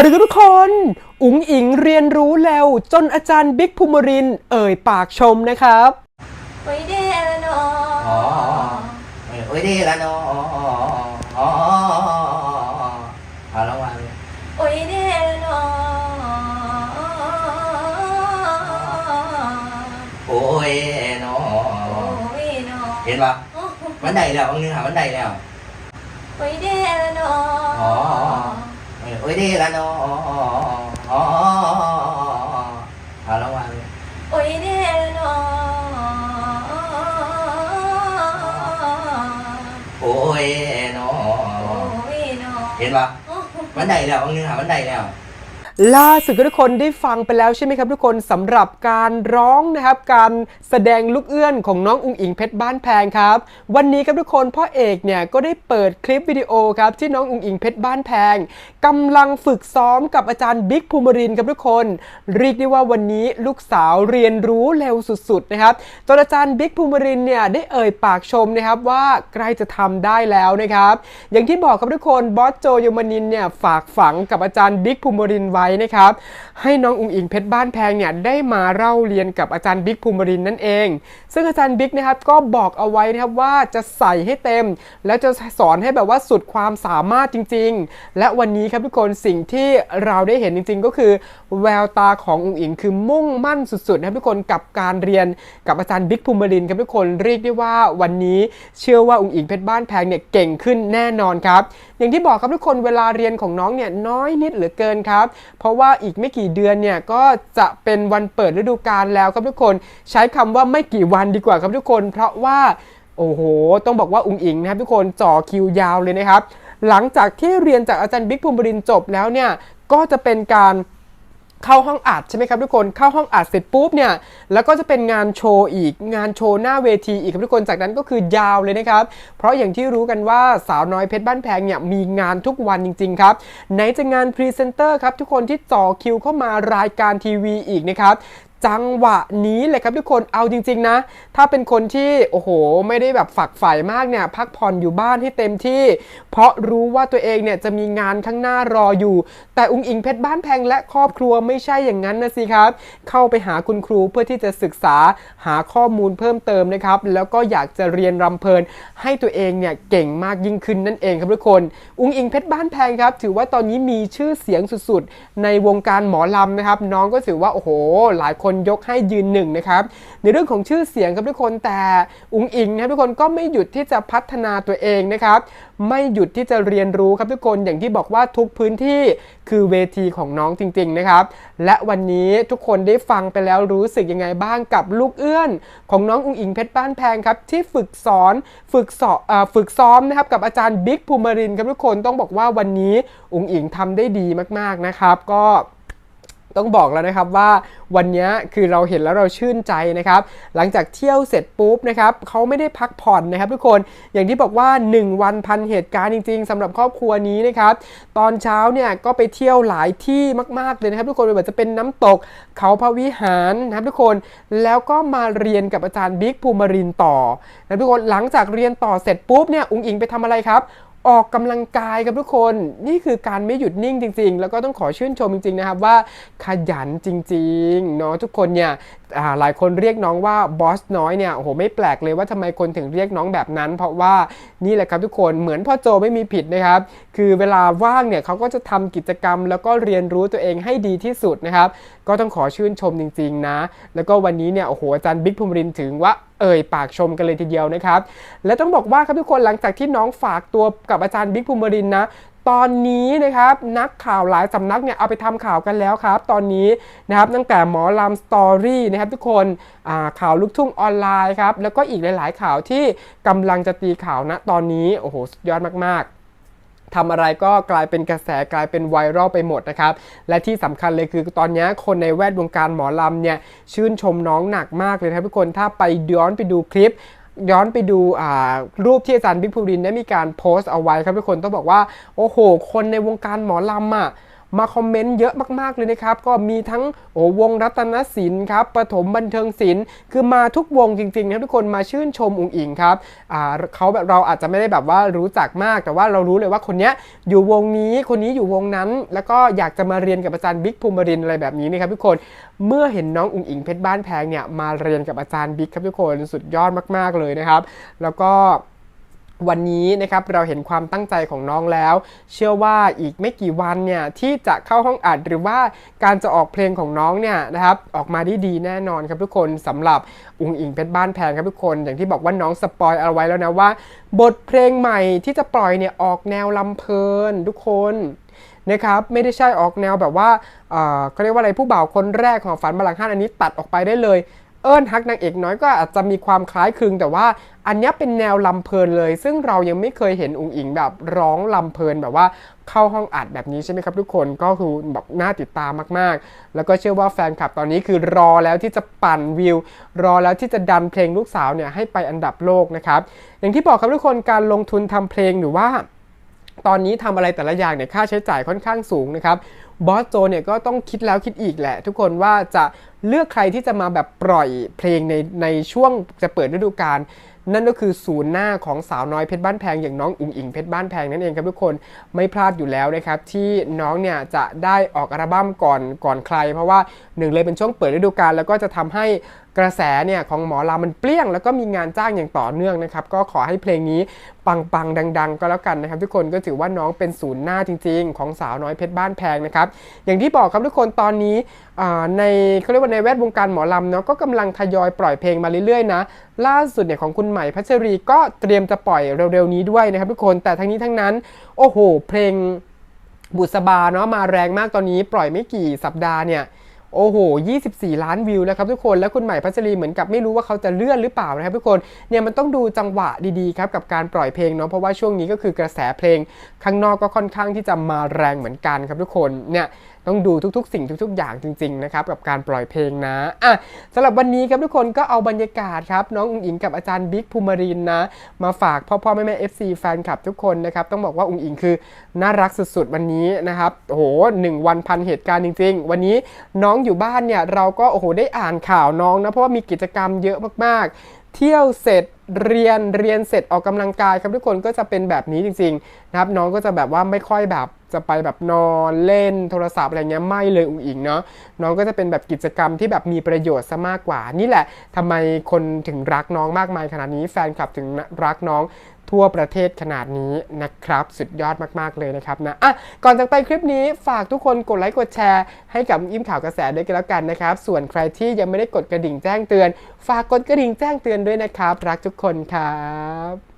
หรือทุกคน อุ๋งอิงเรียนรู้เร็ว จนอาจารย์บิ๊กภูมิรินทร์เอ่ยปากชมนะครับ โอ้ยเดละเนออ๋อโอ้ยดีละเนาะอ๋อเอาแล้วมาเลยโอ้ยเดละเนอโอ้ยเนาะโอ้ยเนอเห็นปะมันได้แล้วบางนึงหามันได้แล้วโอ้ยเดละเนออ๋อ โอ้ยดีละเนาะอ๋อเอาแล้วมาเลยโอ้ยเดละเนอโอ้ยเนาะโอ้ยเนอเห็นปะมันได้แล้วบางนึงหามันได้แล้ว ล่าสุดก็ทุกคนได้ฟังไปแล้วใช่ไหมครับทุกคนสำหรับการร้องนะครับ การแสดงลูกเอื้อนของน้องอุงอิงเพชรบ้านแพงครับ วันนี้ครับทุกคนพ่อเอกเนี่ยก็ได้เปิดคลิปวิดีโอครับที่น้องอุงอิงเพชรบ้านแพงกำลังฝึกซ้อมกับอาจารย์บิ๊กภูมิรินครับทุกคนเรียกได้ว่าวันนี้ลูกสาวเรียนรู้เร็วสุดๆนะครับจนอาจารย์บิ๊กภูมิรินเนี่ยได้เอ่ยปากชมนะครับว่าใกล้จะทำได้แล้วนะครับ อย่างที่บอกครับทุกคนบอสโจโยมานินเนี่ยฝากฝังกับอาจารย์บิ๊กภูมิรินไว้นะครับ ให้น้องอุงอิงเพชรบ้านแพงเนี่ยได้มาเล่าเรียนกับอาจารย์บิ๊กภูมิรินนั่นเอง ซึ่งอาจารย์บิ๊กนะครับก็บอกเอาไว้นะครับว่าจะใส่ให้เต็ม แล้วจะสอนให้แบบว่าสุดความสามารถจริง ๆ และวันนี้ครับทุกคนสิ่งที่เราได้เห็นจริง ๆ ก็คือ แววตาของอุงอิงคือมุ่งมั่นสุดๆนะครับทุกคนกับการเรียนกับอาจารย์บิ๊กภูมิรินครับทุกคนเรียกได้ว่าวันนี้เชื่อว่าอุงอิงเพชรบ้านแพงเนี่ยเก่งขึ้นแน่นอนครับ อย่างที่บอกครับทุกคนเวลาเรียนของน้องเนี่ยน้อยนิดเหลือเกินครับเพราะว่าอีกไม่กี่เดือนเนี่ยก็จะเป็นวันเปิดฤดูกาลแล้วครับทุกคนใช้คำว่าไม่กี่วันดีกว่าครับทุกคน เพราะว่าโอ้โห ต้องบอกว่าอุ้งอิงนะครับทุกคนจ่อคิวยาวเลยนะครับ หลังจากที่เรียนจากอาจารย์บิ๊กภูมิรินจบแล้วเนี่ยก็จะเป็นการ เข้าห้องอัดใช่ไหมครับทุกคนเข้าห้องอัดเสร็จปุ๊บเนี่ยแล้วก็จะเป็นงานโชว์อีกงานโชว์หน้าเวทีอีกครับทุกคนจากนั้นก็คือยาวเลยนะครับ เพราะอย่างที่รู้กันว่าสาวน้อยเพชรบ้านแพงเนี่ยมีงานทุกวันจริง ๆ ครับ ไหนจะงานพรีเซนเตอร์ครับทุกคนที่จ่อคิวเข้ามารายการทีวีอีกนะครับ จังหวะนี้เลยครับทุกคนเอาจริง ๆ นะ ถ้าเป็นคนที่โอ้โห ไม่ได้แบบฝักใฝ่มากเนี่ย พักผ่อนอยู่บ้านให้เต็มที่ เพราะรู้ว่าตัวเองเนี่ยจะมีงานข้างหน้ารออยู่ แต่อุ้งอิงเพชรบ้านแพงและครอบครัวไม่ใช่อย่างนั้นนะสิครับ เข้าไปหาคุณครูเพื่อที่จะศึกษาหาข้อมูลเพิ่มเติมนะครับ แล้วก็อยากจะเรียนรำเพลิน ให้ตัวเองเนี่ยเก่งมากยิ่งขึ้นนั่นเองครับทุกคน อุ้งอิงเพชรบ้านแพงครับ ถือว่าตอนนี้มีชื่อเสียงสุดๆ ในวงการหมอลำนะครับ น้องก็ถือว่าโอ้โห หลายคนยกให้ยืนหนึ่งนะครับในเรื่องของชื่อเสียงครับทุกคนแต่อุงอิงนะครับทุกคนก็ไม่หยุดที่จะพัฒนาตัวเองนะครับไม่หยุดที่จะเรียนรู้ครับทุกคนอย่างที่บอกว่าทุกพื้นที่คือเวทีของน้องจริง ๆนะครับ และวันนี้ทุกคนได้ฟังไปแล้วรู้สึกยังไงบ้างกับลูกเอื้อน ของน้องอุงอิงเพชรบ้านแพงครับที่ฝึกสอนฝึกสอนฝึกซ้อมนะครับกับอาจารย์บิ๊กภูมิรินครับทุกคนต้องบอกว่าวันนี้อุงอิงทำได้ดีมากๆนะครับ ก็ ต้องบอกแล้วนะครับว่าวันนี้คือเราเห็นแล้วเราชื่นใจนะครับ หลังจากเที่ยวเสร็จปุ๊บนะครับเขาไม่ได้พักผ่อนนะครับทุกคนอย่างที่บอกว่า 1 วันพันเหตุการณ์จริง ๆสำหรับครอบครัวนี้นะครับ ตอนเช้าเนี่ยก็ไปเที่ยวหลายที่มากๆเลยนะครับ ทุกคนไม่ว่าจะเป็นน้ำตกเขาพระวิหารนะครับทุกคนแล้วก็มาเรียนกับอาจารย์บิ๊กภูมิรินต่อนะทุกคนหลังจากเรียนต่อเสร็จปุ๊บเนี่ยอุ้งอิงไปทำอะไรครับ ออกกำลังกายกับทุกคน นี่คือการไม่หยุดนิ่งจริง ๆ แล้วก็ต้องขอชื่นชมจริง ๆ นะครับว่าขยันจริงๆเนาะทุกคนเนี่ย หลายคนเรียกน้องว่าบอสน้อยเนี่ยโอ้โหไม่แปลกเลยว่าทำไมคนถึงเรียกน้องแบบนั้น เพราะว่านี่แหละครับทุกคนเหมือนพ่อโจไม่มีผิดนะครับ คือเวลาว่างเนี่ยเขาก็จะทำกิจกรรม แล้วก็เรียนรู้ตัวเองให้ดีที่สุดนะครับ ก็ต้องขอชื่นชมจริงๆนะ แล้วก็วันนี้เนี่ยโอ้โหอาจารย์บิ๊กภูมิรินถึงว่าเอ่ยปากชมกันเลยทีเดียวนะครับ และต้องบอกว่าครับทุกคนหลังจากที่น้องฝากตัวกับอาจารย์บิ๊กภูมิรินนะ ตอนนี้นะครับนักข่าวหลายสำนักเนี่ยเอาไปทำข่าวกันแล้วครับ ตอนนี้นะครับตั้งแต่หมอลำสตอรี่นะครับทุกคนข่าวลูกทุ่งออนไลน์ครับแล้วก็อีกหลาย ๆ ข่าวที่กำลังจะตีข่าวนะตอนนี้โอ้โหสุดยอดมากๆทำอะไรก็กลายเป็นกระแสกลายเป็นไวรัลไปหมดนะครับ และที่สำคัญเลยคือตอนนี้คนในแวดวงการหมอลำเนี่ยชื่นชมน้องหนักมากเลยครับทุกคนถ้าไปย้อนไปดูคลิป ย้อนไปดูรูปที่อาจารย์บิ๊กภูรินได้มีการโพสต์เอาไว้ครับทุกคนต้องบอกว่า โอ้โห คนในวงการหมอลำอะ มาคอมเมนต์เยอะมากๆเลยนะครับ ก็มีทั้งโอ้วงรัตนศิลป์ครับปฐมบันเทิงศิลป์คือมาทุกวงจริงๆนะทุกคนมาชื่นชมอุ๋งอิงครับเขาแบบเราอาจจะไม่ได้แบบว่ารู้จักมาก แต่ว่าเรารู้เลยว่าคนเนี้ยอยู่วงนี้คนนี้อยู่วงนั้น แล้วก็อยากจะมาเรียนกับอาจารย์บิ๊กภูมิรินอะไรแบบนี้นะครับทุกคนเมื่อเห็นน้องอุ๋งอิงเพชรบ้านแพงเนี่ยมาเรียนกับอาจารย์บิ๊กครับทุกคนสุดยอดมากๆเลยนะครับ แล้วก็ วันนี้นะครับเราเห็นความตั้งใจของน้องแล้ว เชื่อว่าอีกไม่กี่วันเนี่ยที่จะเข้าห้องอัดหรือว่าการจะออกเพลงของน้องเนี่ยนะครับออกมาได้ดีแน่นอนครับทุกคนสำหรับอุงอิงเพชรบ้านแพงครับทุกคน อย่างที่บอกว่าน้องสปอยเอาไว้แล้วนะว่า บทเพลงใหม่ที่จะปล่อยเนี่ยออกแนวลำเพลินทุกคนนะครับไม่ได้ใช่ออกแนวแบบว่าเอ่อเขาเรียกว่าอะไรผู้บ่าวคนแรกของฝันบาลังก์ห้านอันนี้ตัดออกไปได้เลย เอิญฮักนางเอกน้อยก็อาจจะมีความคล้ายคลึงแต่ว่าอันนี้เป็นแนวลำเพลินเลย ซึ่งเรายังไม่เคยเห็นอุ๋งอิงแบบร้องลำเพลินแบบว่าเข้าห้องอัดแบบนี้ใช่ไหมครับทุกคนก็คือแบบน่าติดตามมากๆ แล้วก็เชื่อว่าแฟนคลับตอนนี้คือรอแล้วที่จะปั่นวิว รอแล้วที่จะดันเพลงลูกสาวเนี่ยให้ไปอันดับโลกนะครับอย่างที่บอกครับทุกคนการลงทุนทำเพลงหรือว่า ตอนนี้ทำอะไรแต่ละอย่างเนี่ยค่าใช้จ่ายค่อนข้างสูงนะครับบอสโจเนี่ยก็ต้องคิดแล้วคิดอีกแหละ ทุกคนว่าจะเลือกใครที่จะมาแบบปล่อยเพลงในในช่วงจะเปิดฤดูกาลนั่นก็คือศูนย์หน้าของสาวน้อยเพชรบ้านแพงอย่างน้องอุ๋งอิงเพชรบ้านแพงนั่นเองครับทุกคนไม่พลาดอยู่แล้วนะครับที่น้องเนี่ยจะได้ออกอัลบั้มก่อนก่อนใคร เพราะว่าหนึ่งเลยเป็นช่วงเปิดฤดูกาลแล้วก็จะทำให้กระแสเนี่ยของหมอลามันเปรี้ยง แล้วก็มีงานจ้างอย่างต่อเนื่องนะครับ ก็ขอให้เพลงนี้ปังๆ ดัง ๆ ก็แล้วกันนะครับ ทุกคนก็ถือว่าน้องเป็นศูนย์หน้าจริง ๆ ของสาวน้อยเพชรบ้านแพงนะครับ อย่างที่บอกครับทุกคนตอนนี้ในเขาเรียกว่าในแวดวงการหมอลำเนาะก็กำลังทยอยปล่อยเพลงมาเรื่อยๆนะล่าสุดเนี่ยของคุณใหม่พัชรีก็เตรียมจะปล่อยเร็วๆนี้ด้วยนะครับ ทุกคนแต่ทั้งนี้ทั้งนั้น โอ้โห เพลงบุษบาเนาะมาแรงมากตอนนี้ปล่อยไม่กี่สัปดาห์เนี่ย โอ้โห 24 ล้านวิวแล้วครับทุกคน แล้วคุณใหม่พัชรีเหมือนกับไม่รู้ว่าเขาจะเลื่อนหรือเปล่านะครับทุกคน เนี่ยมันต้องดูจังหวะดีๆครับกับการปล่อยเพลงเนาะ เพราะว่าช่วงนี้ก็คือกระแสเพลงข้างนอกก็ค่อนข้างที่จะมาแรงเหมือนกันครับทุกคน เนี่ย ต้องดูทุกๆ สิ่งทุก ๆ อย่างจริง ๆ นะครับ กับการปล่อยเพลงนะอะสำหรับวันนี้ครับทุกคนก็เอาบรรยากาศครับ น้องอุ๋งอิงกับอาจารย์บิ๊กภูมิรินนะ มาฝากพ่อพ่อแม่แม่ FC แฟนคลับทุกคนนะครับ ต้องบอกว่าอุ๋งอิงคือน่ารักสุดๆ วันนี้นะครับโอ้โหหนึ่งวันพันเหตุการณ์จริง ๆ วันนี้น้องอยู่บ้านเนี่ยเราก็โอ้โหได้อ่านข่าวน้องนะเพราะว่ามีกิจกรรมเยอะมากๆ เที่ยวเสร็จเรียนเรียนเสร็จออกกำลังกายครับทุกคนก็จะเป็นแบบนี้จริงๆนะครับน้องก็จะแบบว่าไม่ค่อยแบบ จะไปแบบนอนเล่นโทรศัพท์อะไรเงี้ยไม่เลยอุ๋งอิงเนาะน้องก็จะเป็นแบบกิจกรรมที่แบบมีประโยชน์ซะมากกว่า นี่แหละทำไมคนถึงรักน้องมากมายขนาดนี้แฟนคลับถึงรักน้องทั่วประเทศขนาดนี้นะครับ สุดยอดมาก ๆ เลยนะครับนะอะก่อนจากไปคลิปนี้ฝากทุกคนกดไลค์กดแชร์ ให้กับอิ่มข่าวกระแสด้วยกันแล้วกันนะครับ ส่วนใครที่ยังไม่ได้กดกระดิ่งแจ้งเตือน ฝากกดกระดิ่งแจ้งเตือนด้วยนะครับ รักทุกคนครับ